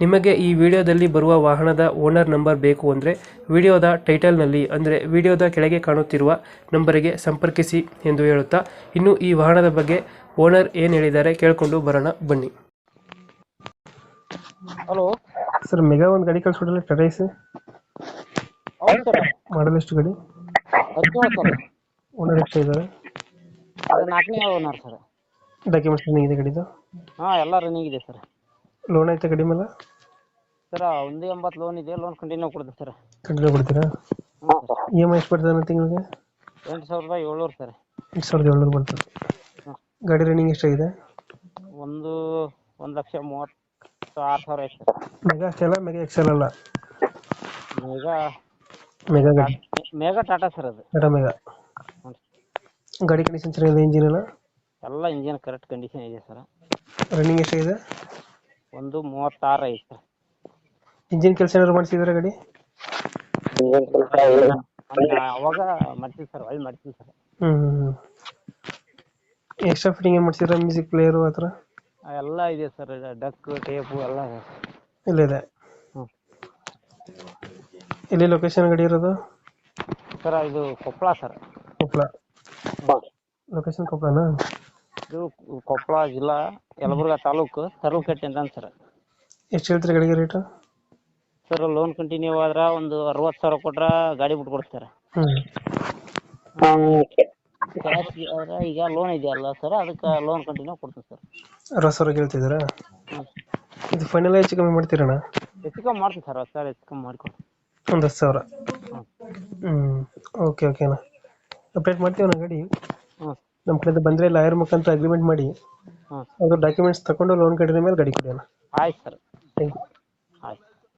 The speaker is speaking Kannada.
ನಿಮಗೆ ಈ ವಿಡಿಯೋದಲ್ಲಿ ಬರುವ ವಾಹನದ ಓನರ್ ನಂಬರ್ ಬೇಕು ಅಂದರೆ ವಿಡಿಯೋದ ಟೈಟಲ್ನಲ್ಲಿ ಅಂದರೆ ವಿಡಿಯೋದ ಕೆಳಗೆ ಕಾಣುತ್ತಿರುವ ನಂಬರಿಗೆ ಸಂಪರ್ಕಿಸಿ ಎಂದು ಹೇಳುತ್ತಾ ಇನ್ನು ಈ ವಾಹನದ ಬಗ್ಗೆ ಓನರ್ ಏನು ಹೇಳಿದ್ದಾರೆ ಕೇಳಿಕೊಂಡು ಬರೋಣ ಬನ್ನಿ. ಹಲೋ. ಸರ್ ಮೆಗಾ ಒಂದು ಗಾಡಿ ಕಳಿಸ್ಬಿಡಲ್ಲ ಹೌದು ಸರ್. ಮಾಡಲ್ ಎಷ್ಟು ಗಾಡಿ? ಹದಿನೇಳು ಸರ್. ಓನರ್ ಎಷ್ಟು ಇದ್ದಾರೆ? ಅದು ನಾಲ್ಕನೇ ಓನರ್ ಸರ್. ಡಾಕ್ಯುಮೆಂಟ್ಸ್ ಇದೆ ಗಾಡಿದು? ಹಾಂ ಎಲ್ಲ ರನ್ನಿಂಗ್ ಇದೆ ಸರ್. ಲೋನ್ ಐತೆ ಕಡಿಮೆ ಮೇಲೆ ಸರ್ ಒಂದು ಎಂಬತ್ತು ಲೋನ್ ಇದೆ ಲೋನ್ ಕಂಟಿನ್ಯೂ ಕೊಡ್ತೀವಿ ಸರ್. ಕಂಟಿನ್ಯೂ ಕೊಡ್ತೀರಾ? ಹ್ಞೂ ಸರ್. ಇ ಎಂ ಐ ಎಷ್ಟು ಬರ್ತದೆ ತಿಂಗಳಿಗೆ? ಎಂಟು ಸಾವಿರದ ಏಳ್ನೂರು ಸರ್. ಎಂಟು ಸಾವಿರದ ಏಳ್ನೂರು ಬರ್ತದೆ. ಗಾಡಿ ರನ್ನಿಂಗ್ ಎಷ್ಟಾಗಿದೆ? ಒಂದು ಒಂದು ಲಕ್ಷ ಮೂವತ್ತು ಆರು ಸಾವಿರ ಐತೆ ಸರ್. ಮೆಗಾ ಅಲ್ಲ ಮೆಗಾ ಎಕ್ಸೆಲ್ ಅಲ್ಲ? ಮೆಗಾ ಮೆಗಾ ಗಾಡಿ? ಮೆಗಾ ಟಾಟಾ ಸರ್ ಅದು. ಟಾಟಾ ಮೆಗಾ ಗಾಡಿ ಕಂಡೀಷನ್ ಚೆನ್ನಾಗಿದೆ ಇಂಜಿನ್ ಎಲ್ಲ? ಎಲ್ಲ ಇಂಜಿನ್ ಕರೆಕ್ಟ್ ಕಂಡೀಷನ್ ಇದೆ ಸರ್. ರನ್ನಿಂಗ್ ಎಷ್ಟಾಗಿದೆ? ಒಂದು ಮೂವತ್ತಾರು ಐತೆ ಸರ್ ಇಂಜಿನ್ ಕೆಲಸ ಏನಾದ್ರು ಮಾಡ್ಸಿದ್ರ ಗಾಡಿ? ಅವಾಗ ಮಾಡ್ತೀವಿ ಸರ್ ಒಳ್ಳೆ ಮಾಡ್ತೀವಿ ಸರ್ ಹ್ಮ್ ಎಕ್ಸ್ಟ್ರಾ ಫಿಟ್ಟಿಂಗ್ ಏನ್ ಮಾಡ್ಸಿದ್ರ ಮ್ಯೂಸಿಕ್ ಪ್ಲೇಯರ್ ಹತ್ರ ಎಲ್ಲಾ ಇದೆ ಸರ್ ಡಕ್ ಟೇಪು ಎಲ್ಲ ಇದೆ. ಇಲ್ಲ ಇದೆ. ಇಲ್ಲಿ ಎಲ್ಲಿ ಲೊಕೇಶನ್ ಗಾಡಿ ಇರೋದು? ಸರ್ ಇದು ಕೊಪ್ಪಳ ಸರ್ ಕೊಪ್ಪಳ ಲೊಕೇಶನ್ ಕೊಪ್ಪಳನಾ ಇದು ಕೊಪ್ಪಳ ಜಿಲ್ಲಾ ಯಲಬುರ್ಗಾ ತಾಲೂಕು ತರಲಕಟ್ಟೆ ಅಂತ ಸರ್. ಎಷ್ಟು ಹೇಳ್ತೀರಿ ಗಾಡಿಗೆ ರೇಟು ಸರ್ ಲೋನ್ ಕಂಟಿನ್ಯೂ ಆದ್ರೆ ಒಂದು ಅರವತ್ತು ಸಾವಿರ ಕೊಟ್ರೆ ಗಾಡಿ ಬಿಟ್ಕೊಡ್ತಾರೆ ಕ್ಯಾಶ್ ಆದ್ರೆ ಈಗ ಲೋನ್ ಇದೆಯಲ್ಲ ಸರ್ ಅದಕ್ಕೆ ಲೋನ್ ಕಂಟಿನ್ಯೂ ಕೊಡ್ತೀನಿ ಸರ್. ಅರವತ್ತು ಸಾವಿರ ಕೇಳ್ತಿದ್ದೀರಾ ಇದು ಫೈನಲ್ ಹೆಚ್ಚು ಕಮ್ಮಿ ಮಾಡ್ತೀರಣ್ಣ? ಹೆಚ್ಚು ಕಮ್ಮಿ ಮಾಡ್ತೀನಿ ಸರ್ ಸರ್ ಹೆಚ್ಚು ಕಮ್ಮಿ ಮಾಡಿಕೊಡಿ ಒಂದು ಹತ್ತು ಸಾವಿರ? ಹ್ಞೂ ಓಕೆ ಓಕೆನಾ ಅಪ್ಡೇಟ್ ಮಾಡ್ತೀವಣ್ಣ ಗಾಡಿ? ಹ್ಞೂ ನಮ್ಮ ಕಡೆಯಿಂದ ಬಂದರೆ ಲಾಯರ್ ಮುಖಾಂತರ ಅಗ್ರಿಮೆಂಟ್ ಮಾಡಿ ಹ್ಞೂ ಡಾಕ್ಯುಮೆಂಟ್ಸ್ ತಕೊಂಡು ಲೋನ್ ಕಟ್ಟಿದ ಮೇಲೆ ಗಾಡಿ ಕೊಡಿ ಅಣ್ಣ. ಆಯ್ತು ಸರ್ ಥ್ಯಾಂಕ್ ಯು